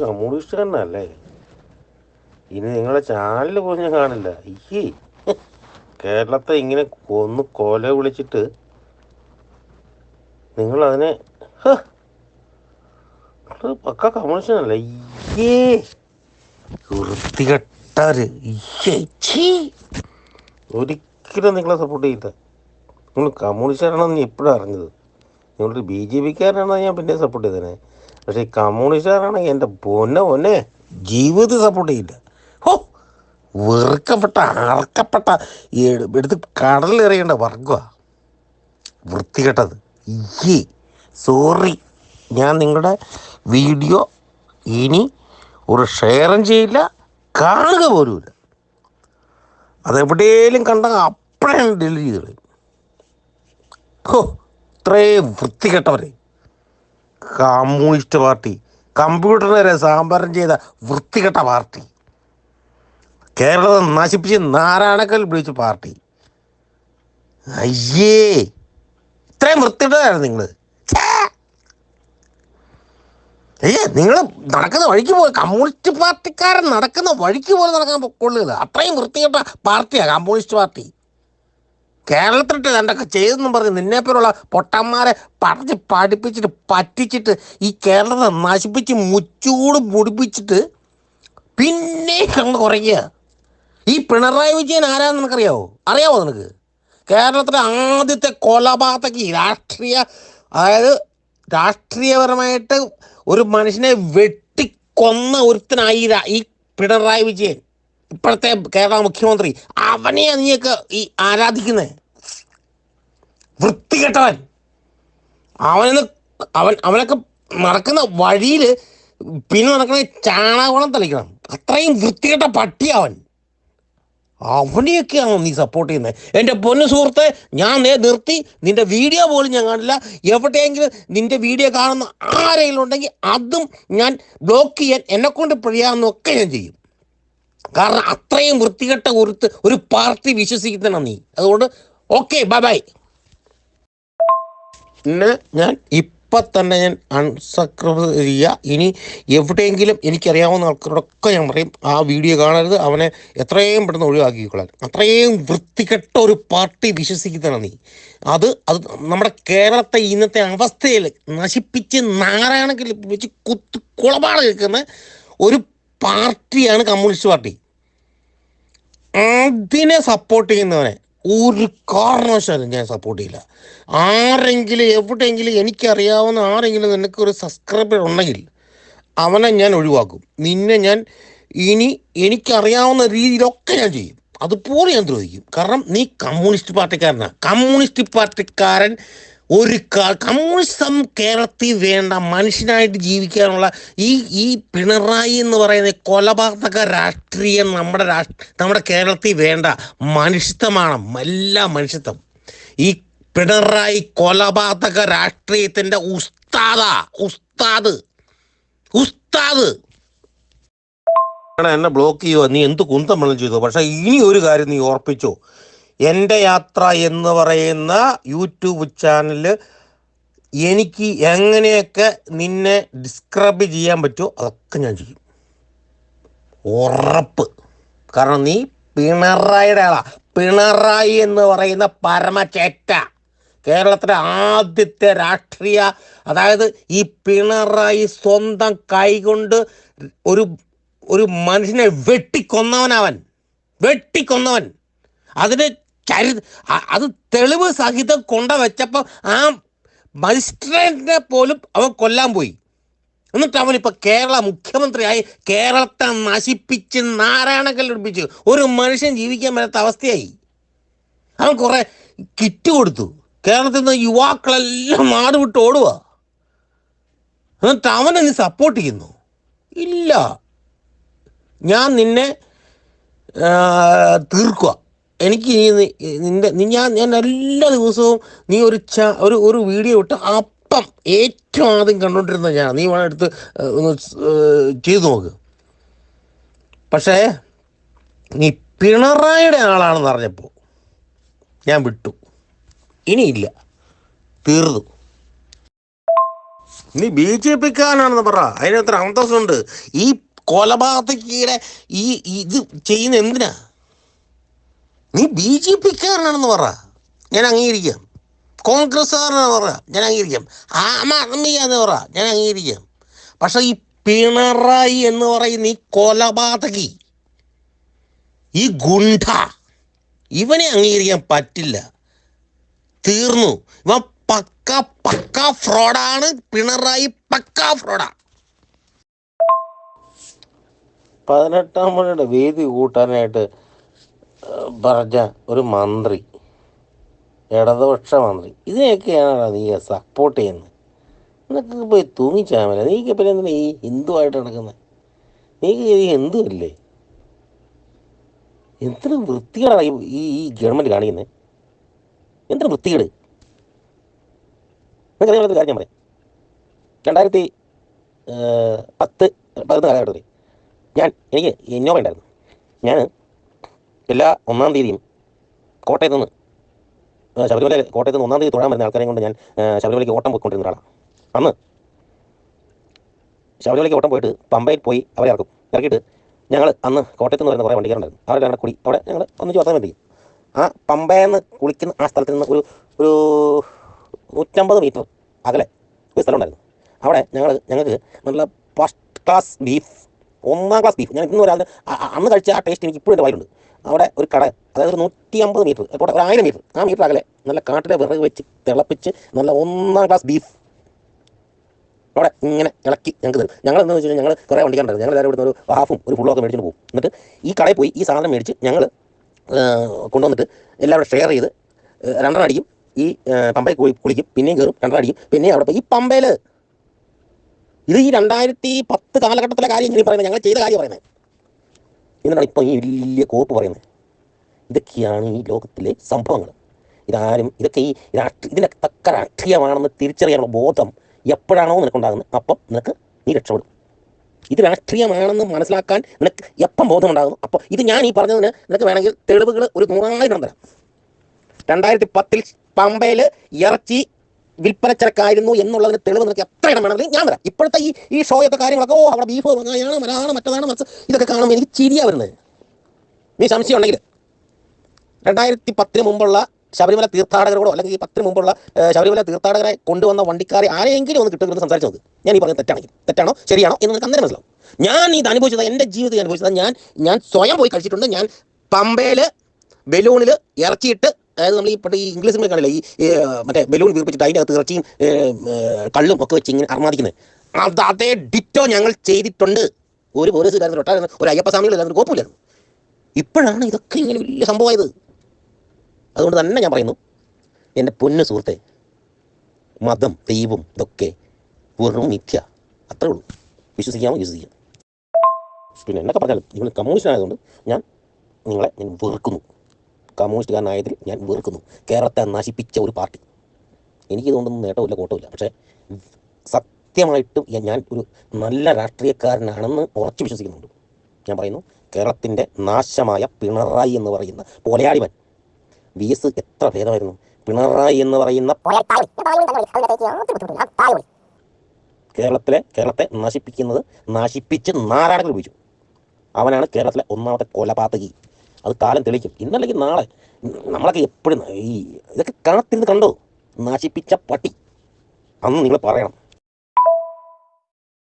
കമ്മ്യൂണിസ്റ്റുകാരനല്ലേ? ഇനി നിങ്ങളെ ചാനൽ പോലും ഞാൻ കാണില്ല. ഈ കേരളത്തെ ഇങ്ങനെ കൊന്ന് കൊല വിളിച്ചിട്ട് നിങ്ങൾ അതിനെ പക്ക കമ്മ്യൂണിസ്റ്റനല്ലേ ഈ വൃത്തികെട്ടാര്. ഒരിക്കലും നിങ്ങളെ സപ്പോർട്ട് ചെയ്യില്ല. നിങ്ങൾ കമ്മ്യൂണിസ്റ്റുകാരാണെന്ന് ഞാൻ അറിഞ്ഞത്. നിങ്ങളൊരു ബി ജെ പിക്കാരനാണെന്ന് ഞാൻ പിന്നെ സപ്പോർട്ട് ചെയ്തേനെ. പക്ഷേ ഈ കമ്മ്യൂണിസ്റ്റുകാരാണെങ്കിൽ എന്റെ പൊന്നെ പൊന്നെ ജീവിതത്തിൽ സപ്പോർട്ട് ചെയ്യില്ല. ഹോ വെറുക്കപ്പെട്ട അറക്കപ്പെട്ട എടുത്ത് കടലിൽ എറിയേണ്ട വർഗമാണ് വൃത്തികെട്ടത്. ഈ സോറി. ഞാൻ നിങ്ങളുടെ വീഡിയോ ഇനി ഒരു ഷെയറും ചെയ്യില്ല കാണുക പോലുമില്ല അതെവിടെയെങ്കിലും കണ്ട അപ്പഴാണ് ഡെലിവറി ചെയ്തത് ഓ ഇത്രയും വൃത്തികെട്ടവരെ. Communist party. കമ്പ്യൂട്ടറിനെ സാമ്പാരം ചെയ്ത വൃത്തികെട്ട പാർട്ടി. കേരളത്തെ നശിപ്പിച്ച് നാരായണക്കൽ വിളിച്ച പാർട്ടി. അയ്യേ. ഇത്രയും വൃത്തികെട്ടതായിരുന്നു നിങ്ങൾ അയ്യേ നിങ്ങൾ നടക്കുന്ന വഴിക്ക് പോലെ കമ്മ്യൂണിസ്റ്റ് പാർട്ടിക്കാരൻ നടക്കുന്ന വഴിക്ക് പോലെ നടക്കാൻ കൊള്ളുക അത്രയും വൃത്തികെട്ട പാർട്ടിയാണ് കമ്മ്യൂണിസ്റ്റ് പാർട്ടി. കേരളത്തിലിട്ട് രണ്ടൊക്കെ ചെയ്തെന്നും പറഞ്ഞ് നിന്നെപ്പോലുള്ള പൊട്ടന്മാരെ പറഞ്ഞ് പഠിപ്പിച്ചിട്ട് പറ്റിച്ചിട്ട് ഈ കേരളത്തെ നശിപ്പിച്ച് മുച്ചൂട് മുടിപ്പിച്ചിട്ട് പിന്നെ കണ്ട് കുറയ്ക്കുക. ഈ പിണറായി വിജയൻ ആരാന്ന് നിനക്കറിയാവോ? അറിയാവോ നിനക്ക്? കേരളത്തിലെ ആദ്യത്തെ കൊലപാതകി രാഷ്ട്രീയ അതായത് രാഷ്ട്രീയപരമായിട്ട് ഒരു മനുഷ്യനെ വെട്ടിക്കൊന്ന ഒരുത്തനായി ഈ പിണറായി വിജയൻ. ഇപ്പോഴത്തെ കേരള മുഖ്യമന്ത്രി അവനെയാ നീയൊക്കെ ഈ ആരാധിക്കുന്നത് വൃത്തികെട്ടവൻ. അവനെന്ന് അവൻ അവനൊക്കെ നടക്കുന്ന വഴിയിൽ പിന്നെ നടക്കുന്ന ചാണകോളം തളിക്കണം. അത്രയും വൃത്തികെട്ട പട്ടി അവൻ. അവനെയൊക്കെയാണോ നീ സപ്പോർട്ട് ചെയ്യുന്നത് എന്റെ പൊന്നു സുഹൃത്തെ ഞാൻ നേ നിർത്തി. നിന്റെ വീഡിയോ പോലും ഞാൻ കാണില്ല. എവിടെയെങ്കിലും നിന്റെ വീഡിയോ കാണുന്ന ആരെങ്കിലും ഉണ്ടെങ്കിൽ അതും ഞാൻ ബ്ലോക്ക് ചെയ്യാൻ എന്നെക്കൊണ്ട് കഴിയാവുന്നൊക്കെ ഞാൻ ചെയ്യും. കാരണം അത്രയും വൃത്തികെട്ട ഒരുത്ത് ഒരു പാർട്ടി വിശ്വസിക്കുന്ന നീ. അതുകൊണ്ട് ഓക്കെ ബൈ ബൈ പിന്നെ ഞാൻ ഇപ്പം തന്നെ ഞാൻ അൺസബ്സ്ക്രൈബ് ചെയ്യുക ഇനി എവിടെയെങ്കിലും എനിക്കറിയാവുന്ന ആൾക്കാരോടൊക്കെ ഞാൻ പറയും ആ വീഡിയോ കാണരുത് അവനെ എത്രയും പെട്ടെന്ന് ഒഴിവാക്കിക്കൊള്ളാൻ അത്രയും വൃത്തികെട്ട ഒരു പാർട്ടി വിശ്വസിക്കുന്നതാണ് നീ. അത് അത് നമ്മുടെ കേരളത്തെ ഇന്നത്തെ അവസ്ഥയിൽ നശിപ്പിച്ച് നാരായണക്കിൽ വെച്ച് കുത്ത് കുളപാട് കേൾക്കുന്ന ഒരു പാർട്ടിയാണ് കമ്മ്യൂണിസ്റ്റ് പാർട്ടി. അതിനെ സപ്പോർട്ട് ചെയ്യുന്നവനെ ഒരു കാരണവശാലും ഞാൻ സപ്പോർട്ട് ചെയ്യില്ല. ആരെങ്കിലും എവിടെയെങ്കിലും എനിക്കറിയാവുന്ന ആരെങ്കിലും നിനക്കൊരു സബ്സ്ക്രൈബർ ഉണ്ടെങ്കിൽ അവനെ ഞാൻ ഒഴിവാക്കും. നിന്നെ ഞാൻ ഇനി എനിക്കറിയാവുന്ന രീതിയിലൊക്കെ ഞാൻ ചെയ്യും. അതുപോലെ ഞാൻ ദ്രോഹിക്കും. കാരണം നീ കമ്മ്യൂണിസ്റ്റ് പാർട്ടിക്കാരനാണ് കമ്മ്യൂണിസ്റ്റ് പാർട്ടിക്കാരൻ ഒരു കമ്മ്യൂണിസം കേരളത്തിൽ വേണ്ട മനുഷ്യനായിട്ട് ജീവിക്കാനുള്ള ഈ ഈ പിണറായി എന്ന് പറയുന്ന കൊലപാതക രാഷ്ട്രീയം നമ്മുടെ രാഷ്ട്ര നമ്മുടെ കേരളത്തിൽ വേണ്ട മനുഷ്യത്വമാണ് എല്ലാ മനുഷ്യത്വം. ഈ പിണറായി കൊലപാതക രാഷ്ട്രീയത്തിന്റെ ഉസ്താദ ഉസ്താദ് ഉസ്താദ്. എന്നെ ബ്ലോക്ക് ചെയ്യുക നീ എന്ത് കുന്തം വേണം ചെയ്തു? പക്ഷെ ഇനി ഒരു കാര്യം നീ ഓർപ്പിച്ചോ. എന്റെ യാത്ര എന്ന് പറയുന്ന യൂട്യൂബ് ചാനൽ എനിക്ക് എങ്ങനെയൊക്കെ നിന്നെ ഡിസ്ക്രൈബ് ചെയ്യാൻ പറ്റുമോ അതൊക്കെ ഞാൻ ചെയ്യും. ഉറപ്പ്. കാരണം നീ പിണറായിയുടെ ആളാ. പിണറായി എന്ന് പറയുന്ന പരമചേറ്റ. കേരളത്തിലെ ആദ്യത്തെ രാഷ്ട്രീയ അതായത് ഈ പിണറായി സ്വന്തം കൈകൊണ്ട് ഒരു ഒരു മനുഷ്യനെ വെട്ടിക്കൊന്നവനവൻ. വെട്ടിക്കൊന്നവൻ. അതിന് ചരി അത് തെളിവ് സഹിതം കൊണ്ട വെച്ചപ്പോൾ ആ മജിസ്ട്രേറ്റിനെ പോലും അവൻ കൊല്ലാൻ പോയി. എന്നിട്ട് അവനിപ്പോൾ കേരള മുഖ്യമന്ത്രിയായി കേരളത്തെ നശിപ്പിച്ച് നാരായണക്കല്ലിടിപ്പിച്ച് ഒരു മനുഷ്യൻ ജീവിക്കാൻ പറ്റാത്ത അവസ്ഥയായി. അവൻ കുറേ കിറ്റ് കൊടുത്തു. കേരളത്തിൽ നിന്ന് യുവാക്കളെല്ലാം നാട് വിട്ട് ഓടുക എന്നിട്ട് അവനെ നീ സപ്പോർട്ട് ചെയ്യുന്നു. ഇല്ല. ഞാൻ നിന്നെ തീർക്കുക എനിക്ക് നിന്റെ നീ ഞാൻ ഞാൻ എല്ലാ ദിവസവും നീ ഒരു ച ഒരു ഒരു വീഡിയോ ഇട്ട് അപ്പം ഏറ്റവും ആദ്യം കണ്ടുകൊണ്ടിരുന്ന ഞാൻ. നീ വേണം എടുത്ത് ഒന്ന് ചെയ്തു നോക്ക്. പക്ഷേ നീ പിണറായിയുടെ ആളാണെന്ന് അറിഞ്ഞപ്പോൾ ഞാൻ വിട്ടു. ഇനിയില്ല. തീർന്നു. നീ ബി ജെ പിക്കാരനാണെന്ന് പറ. അതിനത്ര അന്തസ്സുണ്ട്. ഈ കൊലപാതകീടെ ഈ ഇത് ചെയ്യുന്ന എന്തിനാ? നീ ബി ജെ പിക്കാരനാണെന്ന് പറ. ഞാൻ അംഗീകരിക്കാം. കോൺഗ്രസ്സുകാരനാണെന്ന് പറ. ഞാൻ അംഗീകരിക്കാം. ആം ആദ്മിയാന്ന് പറ. ഞാൻ അംഗീകരിക്കാം. പക്ഷെ ഈ പിണറായി എന്ന് പറയുന്ന ഈ കൊലപാതകി ഈ ഗുണ്ട ഇവനെ അംഗീകരിക്കാൻ പറ്റില്ല. തീർന്നു. ഇവൻ പക്ക പക്ക ഫ്രോഡാണ്. പിണറായി പക്ക ഫ്രോഡാ. പതിനെട്ടാം മണിയുടെ വേദി കൂട്ടാനായിട്ട് പറഞ്ഞ ഒരു മന്ത്രി ഇടതുപക്ഷ മന്ത്രി ഇതിനെയൊക്കെയാണ് നീ സപ്പോർട്ട് ചെയ്യുന്നത്. നിനക്ക് പോയി തൂങ്ങിച്ചാമല നീക്ക് പിന്നെ എന്തിനാ ഈ ഹിന്ദുവായിട്ട് നടക്കുന്നത് നീക്ക് ഈ ഹിന്ദു അല്ലേ? എത്ര വൃത്തികേടാണ് ഈ- ഈ ഗവൺമെന്റ് കാണിക്കുന്നത് എന്തിനു വൃത്തികേട്? നിങ്ങൾക്ക് അറിയാവുന്ന കാര്യം ഞാൻ പറയാം. രണ്ടായിരത്തി പത്ത് പതിനൊന്ന് കാലഘട്ടത്തിൽ ഞാൻ എനിക്ക് ഇന്നോവ ഉണ്ടായിരുന്നു. ഞാൻ എല്ലാ ഒന്നാം തീയതിയും കോട്ടയത്ത് നിന്ന് ശബരിമല കോട്ടയത്ത് നിന്ന് ഒന്നാം തീയതി തൊഴാൻ വരുന്ന ആൾക്കാരെയും കൊണ്ട് ഞാൻ ശബരിമലയ്ക്ക് ഓട്ടം പോയിക്കൊണ്ടിരുന്ന ഒരാളാണ് അന്ന് ശബരിമലയ്ക്ക് ഓട്ടം പോയിട്ട് പമ്പയിൽ പോയി അവരെ ഇറക്കും ഇറക്കിയിട്ട് ഞങ്ങൾ അന്ന് കോട്ടയത്ത് നിന്ന് വരുന്ന കുറേ വണ്ടിക്കാരുണ്ടായിരുന്നു. അവരുടെ കൂടി അവിടെ ഞങ്ങൾ ഒന്ന് വർത്താൻ വേണ്ടി. ആ പമ്പയെന്ന് കുളിക്കുന്ന ആ സ്ഥലത്ത് നിന്ന് ഒരു ഒരു നൂറ്റമ്പത് മീറ്റർ അകലെ ഒരു സ്ഥലമുണ്ടായിരുന്നു. അവിടെ ഞങ്ങൾ ഞങ്ങൾക്ക് നല്ല ഫസ്റ്റ് ക്ലാസ് ബീഫ് ഒന്നാം ക്ലാസ് ബീഫ് ഞാൻ ഇന്ന് ഒരാൾ അന്ന് കഴിച്ച ആ ടേസ്റ്റ് എനിക്ക് ഇപ്പോഴും എന്റെ വായിലുണ്ട്. അവിടെ ഒരു കട അതായത് ഒരു നൂറ്റി അമ്പത് മീറ്റർ പോട്ടെ ഒരു ആയിരം മീറ്റർ ആ മീറ്റർ അകലെ നല്ല കാട്ടിലെ വിറക് വെച്ച് തിളപ്പിച്ച് നല്ല ഒന്നാം ക്ലാസ് ബീഫ് അവിടെ ഇങ്ങനെ ഇളക്കി ഞങ്ങൾക്ക് തരും. ഞങ്ങൾ എന്താണെന്ന് വെച്ച് കഴിഞ്ഞാൽ ഞങ്ങൾ കുറേ വണ്ടിക്കാരുണ്ടായിരുന്നു ഞങ്ങൾ എല്ലാവരും ഇവിടുന്ന് ഒരു ഹാഫും ഒരു ഫുള്ളൊക്കെ മേടിച്ചിട്ട് പോകും. എന്നിട്ട് ഈ കടയിൽ പോയി ഈ സാധനം മേടിച്ച് ഞങ്ങൾ കൊണ്ടുവന്നിട്ട് എല്ലാവരും ഷെയർ ചെയ്ത് രണ്ടെണ്ണം അടിക്കും. ഈ പമ്പയിൽ പോയി കുളിക്കും. പിന്നെയും കയറും രണ്ടെണ്ണം അടിക്കും. പിന്നെയും അവിടെ പോയി ഈ പമ്പയിൽ ഇത് ഈ രണ്ടായിരത്തി പത്ത് കാലഘട്ടത്തിലെ കാര്യം ഞാൻ പറയുന്നത്. ഞങ്ങൾ ചെയ്ത കാര്യം പറയുന്നത്. എന്നിട്ടാണ് ഇപ്പോൾ ഈ വലിയ കോപ്പ് പറയുന്നത്. ഇതൊക്കെയാണ് ഈ ലോകത്തിലെ സംഭവങ്ങൾ. ഇതാരും ഇതൊക്കെ ഈ രാഷ്ട്രീയ ഇതിനൊക്കെ തക്ക രാഷ്ട്രീയമാണെന്ന് തിരിച്ചറിയാനുള്ള ബോധം എപ്പോഴാണോ നിനക്കുണ്ടാകുന്നത്? അപ്പം നിനക്ക് നീ രക്ഷപ്പെടും. ഇത് രാഷ്ട്രീയമാണെന്ന് മനസ്സിലാക്കാൻ നിനക്ക് എപ്പം ബോധമുണ്ടാകുന്നു? അപ്പോൾ ഇത് ഞാൻ ഈ പറഞ്ഞതിന് നിനക്ക് വേണമെങ്കിൽ തെളിവുകൾ ഒരു നൂറായിരം തരാം. രണ്ടായിരത്തി പത്തിൽ പമ്പയിൽ ഇറച്ചി വിൽപ്പനച്ചരക്കായിരുന്നു എന്നുള്ളതിന് തെളിവ് നിനക്ക് എത്ര ഇടം വേണമെങ്കിലും ഞാൻ വരാം. ഇപ്പോഴത്തെ ഈ ഈ ഷോയൊക്കെ കാര്യങ്ങളൊക്കെ ഓ അവിടെ ബീഫ് വാങ്ങാനാണ് മലാണ് മറ്റതാണ് മറിച്ച് ഇതൊക്കെ കാണുമ്പോൾ എനിക്ക് ചിരിയാ വരുന്നത്. നീ സംശയം ഉണ്ടെങ്കിൽ രണ്ടായിരത്തി പത്തിന് മുമ്പുള്ള ശബരിമല തീർത്ഥാടകരോടോ അല്ലെങ്കിൽ ഈ പത്തിന് മുമ്പുള്ള ശബരിമല തീർത്ഥാടകരെ കൊണ്ടുവന്ന വണ്ടിക്കാരെ ആരെയെങ്കിലും ഒന്ന് കിട്ടുമെന്ന് സംസാരിച്ചു നോക്ക്. ഞാൻ ഈ പറഞ്ഞത് തെറ്റാണെങ്കിൽ. തെറ്റാണോ? ശരിയാണോ? എന്ന് നിനക്ക് അന്നേരം മനസ്സിലാവും. ഞാൻ ഇത് അനുഭവിച്ചത് എന്റെ ജീവിതത്തിൽ അനുഭവിച്ചത് ഞാൻ ഞാൻ സ്വയം പോയി കഴിച്ചിട്ടുണ്ട്. ഞാൻ പമ്പയിൽ ബലൂണിൽ ഇറച്ചിയിട്ട് അതായത് നമ്മൾ ഈ ഇപ്പോൾ ഈ ഇംഗ്ലീഷ് സിനിമ കാണില്ല ഈ മറ്റേ ബലൂൺ വീർപ്പിച്ചിട്ട് അതിന്റെ അകത്ത് ഇറച്ചിയും കള്ളും ഒക്കെ വെച്ച് ഇങ്ങനെ അർമാദിക്കുന്നത് അത് അതേ ഡിറ്റോ ഞങ്ങൾ ചെയ്തിട്ടുണ്ട്. ഒരു പോലീസുകാരൻ ഒട്ടാ ഒരു അയ്യപ്പ സ്വാമികളില്ലായിരുന്നു കുഴപ്പമില്ലായിരുന്നു ഇപ്പോഴാണ് ഇതൊക്കെ ഇങ്ങനെ വലിയ സംഭവമായത് അതുകൊണ്ട് തന്നെ ഞാൻ പറയുന്നു എന്റെ പൊന്നു സുഹൃത്തെ മതം ദൈവം ഇതൊക്കെ വെറും മിഥ്യ. അത്രേ ഉള്ളൂ. വിശ്വസിക്കാമോ? വിശ്വസിക്കാം. പിന്നെ എന്നൊക്കെ പറഞ്ഞാലും നിങ്ങൾ കമ്മ്യൂണിസ്റ്റ് ആയതുകൊണ്ട് ഞാൻ നിങ്ങളെ ഞാൻ വെറുക്കുന്നു. കമ്മ്യൂണിസ്റ്റുകാരനായതിൽ ഞാൻ വെറുക്കുന്നു. കേരളത്തെ നശിപ്പിച്ച ഒരു പാർട്ടി. എനിക്ക് തോന്നുന്നു നേട്ടമില്ല കോട്ടമില്ല. പക്ഷേ സത്യമായിട്ടും ഞാൻ- ഒരു നല്ല രാഷ്ട്രീയക്കാരനാണെന്ന് ഉറച്ചു വിശ്വസിക്കുന്നുണ്ട്. ഞാൻ പറയുന്നു കേരളത്തിന്റെ നാശമായ പിണറായി എന്ന് പറയുന്ന പോലയാളിവൻ. വി എസ് എത്ര ഭേദമായിരുന്നു. പിണറായി എന്ന് പറയുന്ന കേരളത്തിലെ കേരളത്തെ നശിപ്പിക്കുന്നത് നശിപ്പിച്ച് നാരാടകൾ ഉപയോഗിച്ചു. അവനാണ് കേരളത്തിലെ ഒന്നാമത്തെ കൊലപാതകി. അത് കാലം തെളിക്കും ഇന്നല്ലെങ്കിൽ നാളെ നമ്മളൊക്കെ എപ്പോഴും ഈ ഇതൊക്കെ കാത്തിരുന്ന് കണ്ടോ? നശിപ്പിച്ച പട്ടി. അന്ന് നിങ്ങൾ പറയണം.